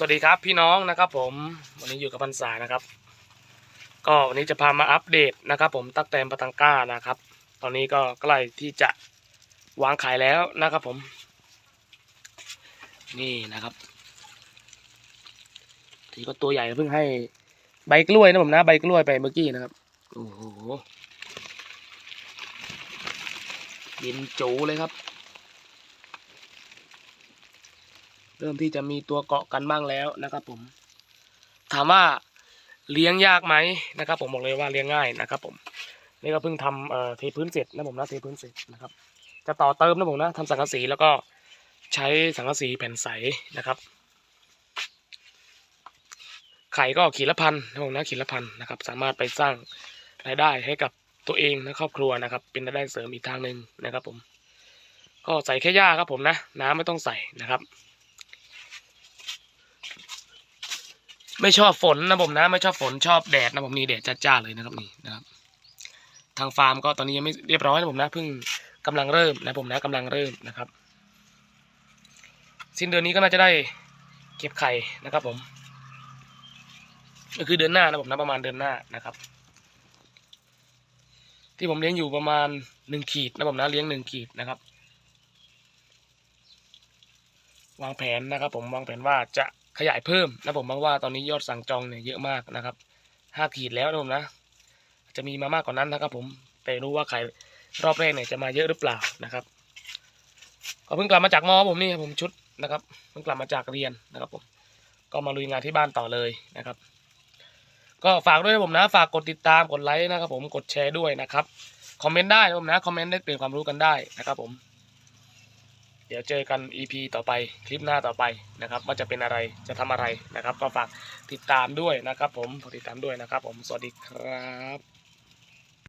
สวัสดีครับพี่น้องนะครับผมวันนี้อยู่กับพันษานะครับ ก็วันนี้จะพามาอัปเดตนะครับผมตักแตมปะตังก้านะครับ ตอนนี้ก็ใกล้ที่จะวางขายแล้วนะครับผม นี่นะครับทีก็ตัวใหญ่เพิ่งให้ใบกล้วยนะผมนะใบกล้วยไปเมื่อกี้นะครับโอ้โหยินจูเลยครับ เริ่มที่จะมีตัวเกาะกันบ้างแล้วนะครับ ผม ถามว่าเลี้ยงยากไหมนะครับ ผมบอกเลยว่าเลี้ยงง่ายนะครับ ผมนี่ก็เพิ่งทำเอ่อเทพื้นเสร็จนะผมนะเทพื้นเสร็จนะครับ จะต่อเติมนะผมนะทำสังกะสีแล้วก็ใช้สังกะสีแผ่นใสนะครับ ไข่ก็ขีดละพันนะผมนะขีดละพันนะครับ สามารถไปสร้างรายได้ให้กับตัวเองและครอบครัวนะครับ เป็นรายได้เสริมอีกทางหนึ่งนะครับ ผม ก็ใส่แค่หญ้าครับผมนะ น้ำไม่ต้องใส่นะครับ ไม่ชอบฝนนะผมนะ ไม่ชอบฝนชอบแดดนะผมนี่แดดจ้าๆเลยนะครับนี่นะครับ ทางฟาร์มก็ตอนนี้ยังไม่เรียบร้อยนะผมนะเพิ่งกำลังเริ่มนะผมนะกำลังเริ่มนะครับ สิ้นเดือนนี้ก็น่าจะได้เก็บไข่นะครับ ผม ก็คือเดือนหน้านะผมนะประมาณเดือนหน้านะครับ ที่ผมเลี้ยงอยู่ประมาณหนึ่งขีดนะผมนะเลี้ยงหนึ่งขีดนะครับวางแผนนะครับผมวางแผนว่าจะ ขยายเพิ่มนะผมเพราะว่าตอนนี้ยอดสั่งจองเนี่ยเยอะมากนะครับห้าขีดแล้วนะผมนะ จะมีมามากกว่านั้นนะครับ ผมแต่รู้ว่าใครรอบแรกเนี่ยจะมาเยอะหรือเปล่านะครับก็เพิ่งกลับมาจากมอผมนี่ครับผมชุดนะครับเพิ่งกลับมาจากเรียนนะครับผมก็มาลุยงานที่บ้านต่อเลยนะครับ ก็ฝากด้วยนะผมนะ ฝากกดติดตามกดไลค์นะครับ ผมกดแชร์ด้วยนะครับคอมเมนต์ได้นะผมนะคอมเมนต์ได้เปลี่ยนความรู้กันได้นะครับผม เดี๋ยวเจอกัน EP ต่อไปคลิปหน้าต่อไปนะครับว่าจะเป็นอะไรจะทำอะไรนะครับ ก็ฝากติดตามด้วยนะครับ ผมติดตามด้วยนะครับ ผมสวัสดีครับ